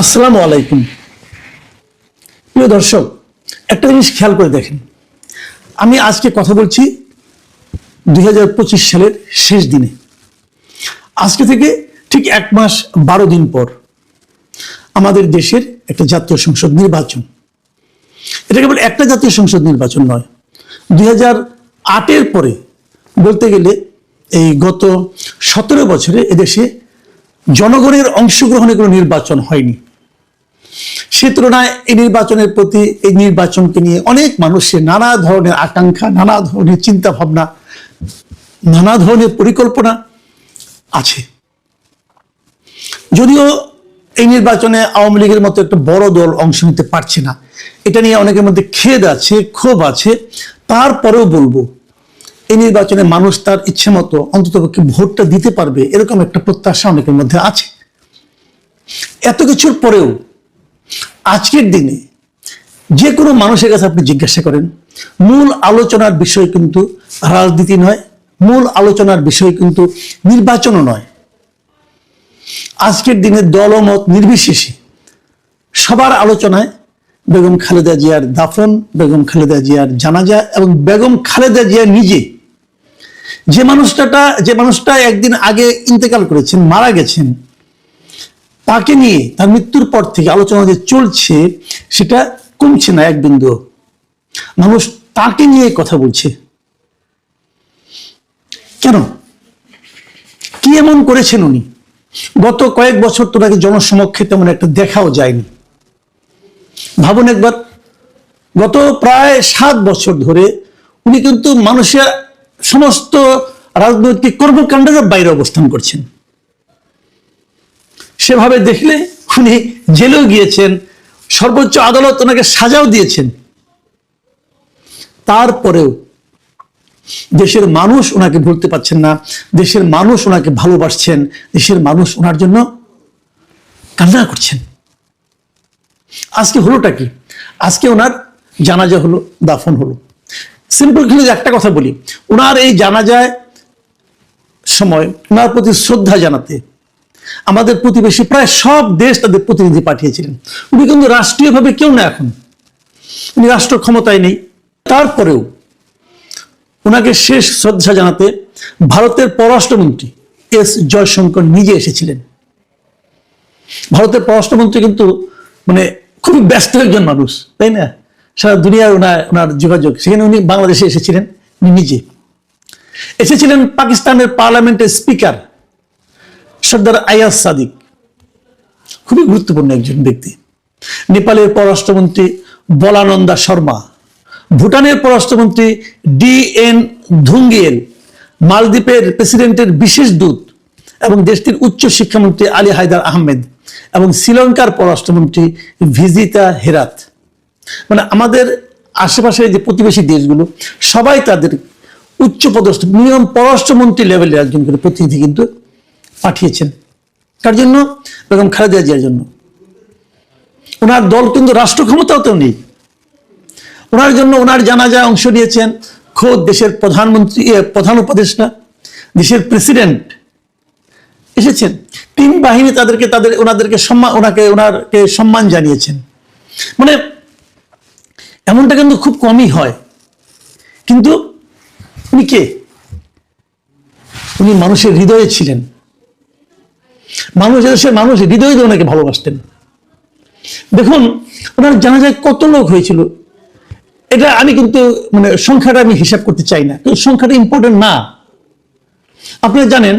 আসসালামু আলাইকুম। প্রিয় দর্শক, একটা জিনিস খেয়াল করে দেখেন। আমি আজকে কথা বলছি দুই হাজার পঁচিশ সালের শেষ দিনে। আজকে থেকে ঠিক এক মাস বারো দিন পর আমাদের দেশের একটা জাতীয় সংসদ নির্বাচন। এটা কেবল একটা জাতীয় সংসদ নির্বাচন নয়। দুই আটের পরে বলতে গেলে এই গত সতেরো বছরে এদেশে জনগণের অংশগ্রহণে কোনো নির্বাচন হয়নি। সে তুলনায় এই নির্বাচনের প্রতি এই নির্বাচনকে নিয়ে অনেক মানুষের নানা ধরনের আকাঙ্ক্ষা, নানা ধরনের চিন্তা ভাবনা নানা ধরনের পরিকল্পনা আছে। যদিও এই নির্বাচনে আওয়ামী লীগের মতো একটা বড় দল অংশ নিতে পারছে না, এটা নিয়ে অনেকের মধ্যে খেদ আছে, ক্ষোভ আছে। তারপরেও বলব, এই নির্বাচনে মানুষ তার ইচ্ছে মতো অন্ততপক্ষে ভোটটা দিতে পারবে, এরকম একটা প্রত্যাশা অনেকের মধ্যে আছে। এত কিছুর পরেও আজকের দিনে যে কোনো মানুষের কাছে আপনি জিজ্ঞাসা করেন, মূল আলোচনার বিষয় কিন্তু রাজনীতি নয়, মূল আলোচনার বিষয় কিন্তু নির্বাচনও নয়। আজকের দিনে দলমত নির্বিশেষে সবার আলোচনায় বেগম খালেদা জিয়ার দাফন, বেগম খালেদা জিয়ার জানাজা এবং বেগম খালেদা জিয়া নিজে যে মানুষটা যে মানুষটা একদিন আগে ইন্তেকাল করেছেন, মারা গেছেন তাকে নিয়ে তার মৃত্যুর পর থেকে আলোচনা যে চলছে, সেটা কমছে না এক বিন্দু। মানুষ তাকে নিয়ে কথা বলছে। কেন? কি এমন করেছেন উনি? গত কয়েক বছর তো নাকি জনসমক্ষে তেমন একটা দেখাও যায়নি। ভাবুন একবার, গত প্রায় সাত বছর ধরে উনি কিন্তু মানুষের সমস্ত রাজনৈতিক কর্মকাণ্ডের বাইরে অবস্থান করছেন। সেভাবে দেখলে উনি জেলেও গিয়েছেন, সর্বোচ্চ আদালত ওনাকে সাজাও দিয়েছেন। তারপরেও দেশের মানুষ ওনাকে ভুলতে পারছেন না, দেশের মানুষ ওনাকে ভালোবাসছেন, দেশের মানুষ ওনার জন্য কান্না করছেন। আজকে হলোটা কি? আজকে ওনার জানাজা হলো, দাফন হলো। সিম্পল কিন্তু একটা কথা বলি, ওনার এই জানাজায় সময়, ওনার প্রতি শ্রদ্ধা জানাতে আমাদের প্রতিবেশী, প্রায় সব দেশ তাদের প্রতিনিধি পাঠিয়েছিলেন। উনি কিন্তু রাষ্ট্রীয়ভাবে কেউ না এখন। উনি রাষ্ট্র ক্ষমতায় নেই। তারপরেও ওনাকে শেষ শ্রদ্ধা জানাতে ভারতের পররাষ্ট্রমন্ত্রী এস জয়শঙ্কর নিজে এসেছিলেন। ভারতের পররাষ্ট্রমন্ত্রী কিন্তু মানে খুবই ব্যস্ত একজন মানুষ, তাই না? সারা দুনিয়ায় ওনার ওনার যোগাযোগ। সেখানে উনি বাংলাদেশে এসেছিলেন নিজে। এসেছিলেন পাকিস্তানের পার্লামেন্টের স্পিকার সর্দার আয়াজ সাদিক খুবই গুরুত্বপূর্ণ একজন ব্যক্তি। নেপালের পররাষ্ট্রমন্ত্রী বলানন্দা শর্মা, ভুটানের পররাষ্ট্রমন্ত্রী ডি এন ধুঙ্গিয়েল, মালদ্বীপের প্রেসিডেন্টের বিশেষ দূত এবং দেশটির উচ্চ শিক্ষামন্ত্রী আলী হায়দার আহমেদ এবং শ্রীলঙ্কার পররাষ্ট্রমন্ত্রী ভিজিতা হেরাত। মানে আমাদের আশেপাশের যে প্রতিবেশী দেশগুলো, সবাই তাদের উচ্চ পদস্থ মিনিমাম পররাষ্ট্রমন্ত্রী লেভেলের একজন করে প্রতিনিধি কিন্তু পাঠিয়েছেন। তার জন্য? বেগম খালেদা জিয়ার জন্য। ওনার দল কিন্তু রাষ্ট্র ক্ষমতাও তো নেই। ওনার জন্য ওনার জানাজায় অংশ নিয়েছেন খোদ দেশের প্রধানমন্ত্রী প্রধান উপদেষ্টা, দেশের প্রেসিডেন্ট এসেছেন। তিন বাহিনী তাদেরকে, তাদের, ওনাদেরকে সম্মান ওনাকে ওনাকে সম্মান জানিয়েছেন। মানে এমনটা কিন্তু খুব কমই হয়। কিন্তু উনি কে? উনি মানুষের হৃদয়ে ছিলেন। মানুষ দেশের মানুষ হৃদয়ে দিয়ে ওনাকে ভালোবাসতেন। দেখুন, ওনার জানা যায় কত লোক হয়েছিল? এটা আমি কিন্তু মানে সংখ্যাটা আমি হিসাব করতে চাই না, কিন্তু সংখ্যাটা ইম্পর্টেন্ট না। আপনারা জানেন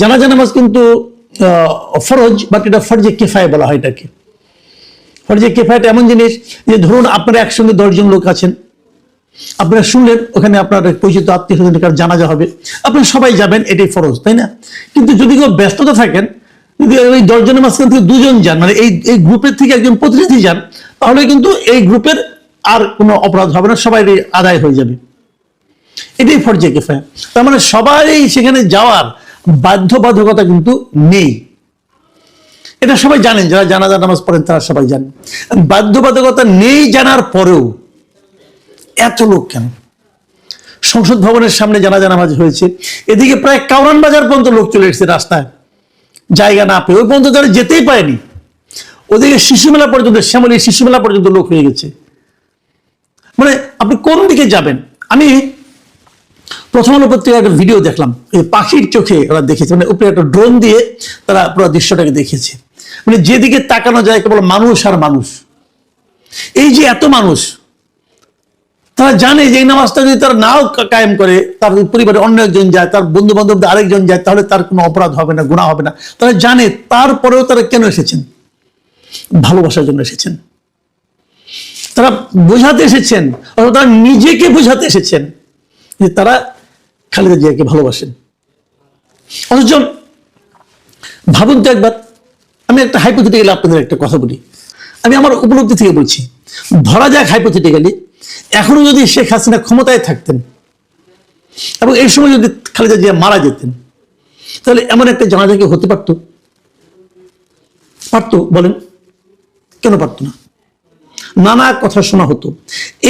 জানাজা নামাজ কিন্তু ফরজ বাট এটা ফরজে কেফায় বলা হয় এটাকে। ফরজে কেফায়টা এমন জিনিস যে ধরুন আপনারা একসঙ্গে দশজন লোক আছেন আপনারা শুনলেন ওখানে আপনার পরিচিত আত্মীয় স্বজন কার জানাজা হবে। আপনারা সবাই যাবেন, এটাই ফরজ, তাই না? কিন্তু যদি কেউ ব্যস্ততা থাকেন, যদি ওই দশজনের মাঝখান থেকে দুজন যান মানে এই এই গ্রুপের থেকে একজন প্রতিনিধি যান, তাহলে কিন্তু এই গ্রুপের আর কোনো অপরাধ হবে না, সবাই আদায় হয়ে যাবে। এটাই ফরজে কেফায়। তার মানে সবাই সেখানে যাওয়ার বাধ্যবাধকতা কিন্তু নেই। এটা সবাই জানেন, যারা জানাজা নামাজ পড়েন তারা সবাই জানেন। বাধ্যবাধকতা নেই জানার পরেও এত লোক কেন? সংসদ ভবনের সামনে জানা নামাজ হয়েছে, এদিকে প্রায় কাউরান বাজার পর্যন্ত লোক চলে এসেছে রাস্তায়। জায়গা না পেয়ে, ওই পর্যন্ত তারা যেতেই পারেনি। ওদিকে শিশু মেলা পর্যন্ত, শ্যামলী শিশু মেলা পর্যন্ত লোক হয়ে গেছে। মানে আপনি কোন দিকে যাবেন? আমি প্রথম আলো পত্রিকার একটা ভিডিও দেখলাম এই পাখির চোখে ওরা দেখেছে মানে উপরে একটা ড্রোন দিয়ে তারা পুরো দৃশ্যটাকে দেখেছে। মানে যেদিকে তাকানো যায় কেবল মানুষ আর মানুষ। এই যে এত মানুষ তারা জানে যে এই নামাজটা যদি তারা নাও কায়েম করে, তার পরিবারে অন্য একজন যায়, তার বন্ধু বান্ধব আরেকজন যায়, তাহলে তার কোনো অপরাধ হবে না গুণা হবে না। তারা জানে তারপরেও তারা কেন এসেছেন? ভালোবাসার জন্য এসেছেন। তারা বোঝাতে এসেছেন, অথবা তারা নিজেকে বোঝাতে এসেছেন যে তারা খালেদা জিয়াকে ভালোবাসেন। অথচ ভাবুন তো একবার, আমি একটা হাইপোথেটিক্যালি আপনাদের একটা কথা বলি। আমি আমার উপলব্ধি থেকে বলছি, ধরা যাক হাইপোথেটিক্যালি এখনও যদি শেখ হাসিনা ক্ষমতায় থাকতেন, এবং এই সময় যদি খালেদা জিয়া মারা যেতেন, তাহলে এমন একটা জানাজা কি হতে পারতো? পারতো, বলেন। কেন পারতো না? নানা কথা শোনা হতো।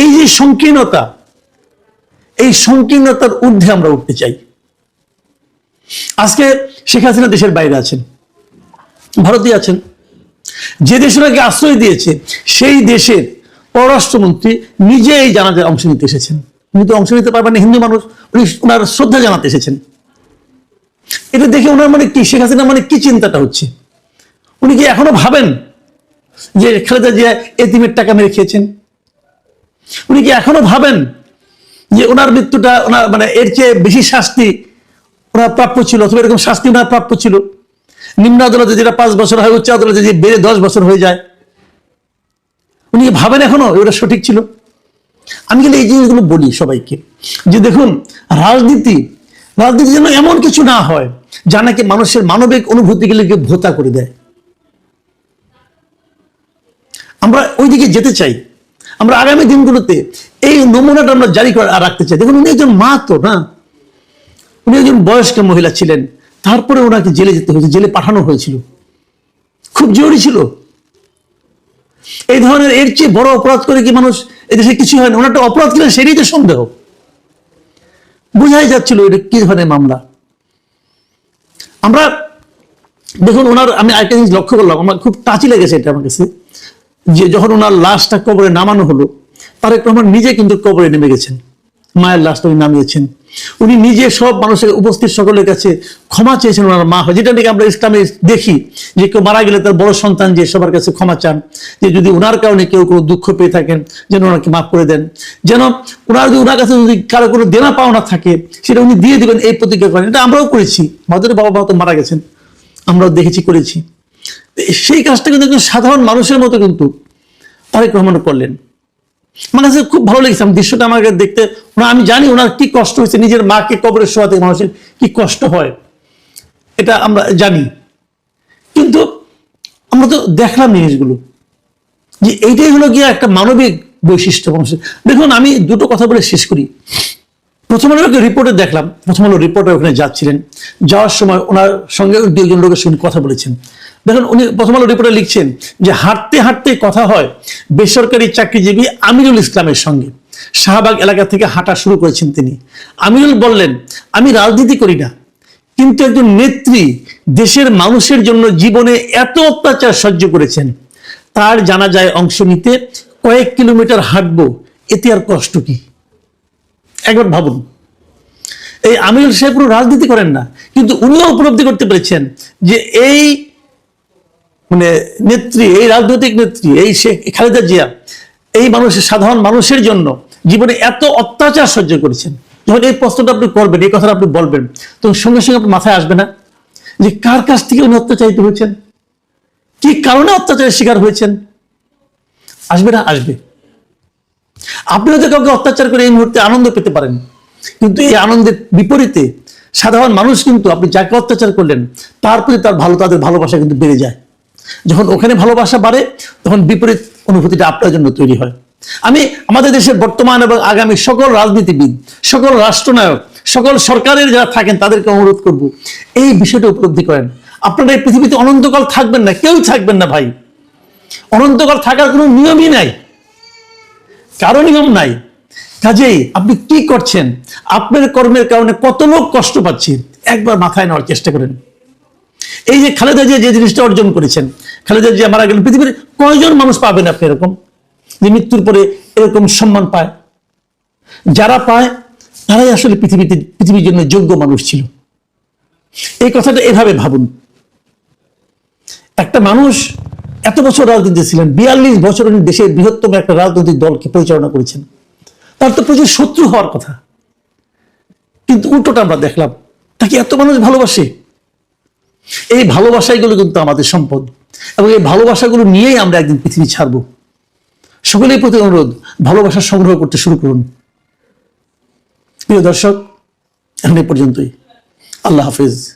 এই যে সংকীর্ণতা, এই সংকীর্ণতার ঊর্ধ্বে আমরা উঠতে চাই। আজকে শেখ হাসিনা দেশের বাইরে আছেন, ভারতে আছেন। যে দেশের ওনাকে আশ্রয় দিয়েছে, সেই দেশের পররাষ্ট্রমন্ত্রী নিজে এই জানাজায় অংশ নিতে এসেছেন। উনি তো অংশ নিতে পারবেন না, হিন্দু মানুষ, উনি ওনার শ্রদ্ধা জানাতে এসেছেন। এটা দেখে ওনার মানে কি, শেখ হাসিনা মানে কি চিন্তাটা হচ্ছে? উনি কি এখনও ভাবেন যে খালেদা জিয়া এতিমের টাকা মেরে খেয়েছেন? উনি কি এখনও ভাবেন যে ওনার মৃত্যুটা, ওনার মানে এর চেয়ে বেশি শাস্তি ওনার প্রাপ্য ছিল, অথবা এরকম শাস্তি ওনার প্রাপ্য ছিল? নিম্ন আদালতে যেটা পাঁচ বছর হয়, উচ্চ আদালতে যে বেড়ে দশ বছর হয়ে যায় উনি ভাবেন এখনও ওটা সঠিক ছিল। আমি কিন্তু এই জিনিসগুলো বলি সবাইকে। যে দেখুন, রাজনীতি রাজনীতি যেন এমন কিছু না হয়, যা নাকি মানুষের মানবিক অনুভূতিগুলিকে ভোতা করে দেয়। আমরা ওই দিকে যেতে চাই। আমরা আগামী দিনগুলোতে এই নমুনাটা আমরা জারি করে রাখতে চাই। দেখুন, উনি একজন মা তো, না? উনি একজন বয়স্ক মহিলা ছিলেন। তারপরে ওনাকে জেলে যেতে হয়েছে, জেলে পাঠানো হয়েছিল। খুব জরুরি ছিল। এই ধরনের এর চেয়ে বড় অপরাধ করে কি মানুষ এদেশে কিছু হয় না? ওনার একটা অপরাধ কিনা সেটাই তো সন্দেহ। বোঝাই যাচ্ছিল এটা কি ধরনের মামলা। আমরা, দেখুন, ওনার, আমি আরেকটা জিনিস লক্ষ্য করলাম, আমার খুব টাচি লেগেছে এটা আমার কাছে, যে যখন ওনার লাশটা কবরে নামানো হলো, তারেক রহমান নিজে কিন্তু কবরে নেমে গেছেন, মায়ের লাশটা উনি নামিয়েছেন। উনি নিজে সব মানুষের উপস্থিত সকলের কাছে ক্ষমা চেয়েছেন ওনার মা হয়। যেটা নাকি আমরা ইসলামে দেখি যে কেউ মারা গেলে তার বড় সন্তান যে সবার কাছে ক্ষমা চান, যে যদি ওনার কারণে কেউ কোনো দুঃখ পেয়ে থাকেন, যেন ওনাকে মাফ করে দেন। যেন ওনার যদি ওনার কাছে যদি কারও কোনো দেনা পাওনা থাকে, সেটা উনি দিয়ে দিবেন, এই প্রতিজ্ঞা করেন। এটা আমরাও করেছি। আমাদের বাবা মা তো মারা গেছেন। আমরাও দেখেছি, করেছি। সেই কাজটা কিন্তু সাধারণ মানুষের মতো কিন্তু তারেক রহমান করলেন। আমার কাছে খুব ভালো লেগেছে, আমি দৃশ্যটা আমাকে দেখতে আমি জানি ওনার কি কষ্ট হয়েছে, নিজের মাকে কবরে শোয়াতে মানুষের কি কষ্ট হয়, এটা আমরা জানি। কিন্তু আমরা তো দেখলাম জিনিসগুলো, যে এইটাই হলো গিয়ে একটা মানবিক বৈশিষ্ট্য মানুষের। দেখুন, আমি দুটো কথা বলে শেষ করি। প্রথম আলোর একটা রিপোর্টে দেখলাম, প্রথম আলো রিপোর্টার ওখানে যাচ্ছিলেন। যাওয়ার সময় ওনার সঙ্গে দু একজন লোকের সঙ্গে কথা বলেছেন। দেখুন, উনি প্রথম আলো রিপোর্টে লিখছেন যে, হাঁটতে হাঁটতে কথা হয়, বেসরকারি চাকরিজীবী আমিরুল ইসলামের সঙ্গে। শাহবাগ এলাকা থেকে হাঁটা শুরু করেছেন তিনি। আমিরুল বললেন, আমি রাজনীতি করি না। কিন্তু একজন নেত্রী দেশের মানুষের জন্য জীবনে এত অত্যাচার সহ্য করেছেন। তার জানা যায় অংশ নিতে কয়েক কিলোমিটার হাঁটবো, এতে আর কষ্ট কি? একবার ভাবুন। এই আমিরুল সাহেব কোনো রাজনীতি করেন না, কিন্তু উনিও উপলব্ধি করতে পেরেছেন যে এই মানে নেত্রী, এই রাজনৈতিক নেত্রী, এই শেখ খালেদা জিয়া, এই মানুষের, সাধারণ মানুষের জন্য জীবনে এত অত্যাচার সহ্য করেছেন। যখন এই প্রশ্নটা আপনি করবেন, এই কথাটা আপনি বলবেন, তখন সঙ্গে সঙ্গে আপনার মাথায় আসবে না যে কার কাছ থেকে উনি অত্যাচারিত হয়েছেন? কি কারণে অত্যাচারের শিকার হয়েছেন? আসবে না, আসবে। আপনি হয়তো কাউকে অত্যাচার করে এই মুহূর্তে আনন্দ পেতে পারেন, কিন্তু এই আনন্দের বিপরীতে সাধারণ মানুষ কিন্তু আপনি যাকে অত্যাচার করলেন, তার প্রতি তার ভালো, তাদের ভালোবাসা কিন্তু বেড়ে যায়। যখন ওখানে ভালোবাসা বাড়ে, তখন বিপরীত অনুভূতিটা আপনার জন্য তৈরি হয়। আমি আমাদের দেশের বর্তমান এবং আগামী সকল রাজনীতিবিদ, সকল রাষ্ট্রনায়ক, সকল সরকারের যারা থাকেন, তাদেরকে অনুরোধ করব, এই বিষয়টা উপলব্ধি করেন। আপনারা এই পৃথিবীতে অনন্তকাল থাকবেন না, কেউ থাকবেন না ভাই। অনন্তকাল থাকার কোনো নিয়মই নাই। কারও নিয়ম নাই। কাজেই আপনি কি করছেন? আপনার কর্মের কারণে কত লোক কষ্ট পাচ্ছে? একবার মাথায় নেওয়ার চেষ্টা করেন। এই যে খালেদা জিয়া যে জিনিসটা অর্জন করেছেন, খালেদা জিয়া মারা গেলেন, পৃথিবীর কয়জন মানুষ পাবেন আপনি এরকম? যে মৃত্যুর পরে এরকম সম্মান পায়? যারা পায়, তারাই আসলে পৃথিবীতে, পৃথিবীর জন্য যোগ্য মানুষ ছিল। এই কথাটা এভাবে ভাবুন। একটা মানুষ এত বছর রাজনীতি ছিলেন, বিয়াল্লিশ বছর উনি দেশের বৃহত্তম একটা রাজনৈতিক দলকে পরিচালনা করেছেন। তার তো প্রচুর শত্রু হওয়ার কথা। কিন্তু উল্টোটা আমরা দেখলাম, তাকে এত মানুষ ভালোবাসে। এই ভালোবাসাগুলো কিন্তু আমাদের সম্পদ। এবং এই ভালোবাসাগুলো নিয়েই আমরা একদিন পৃথিবী ছাড়ব। সকলের প্রতি অনুরোধ, ভালোবাসা সংগ্রহ করতে শুরু করুন। প্রিয় দর্শক, এখন পর্যন্তই। আল্লাহ হাফিজ।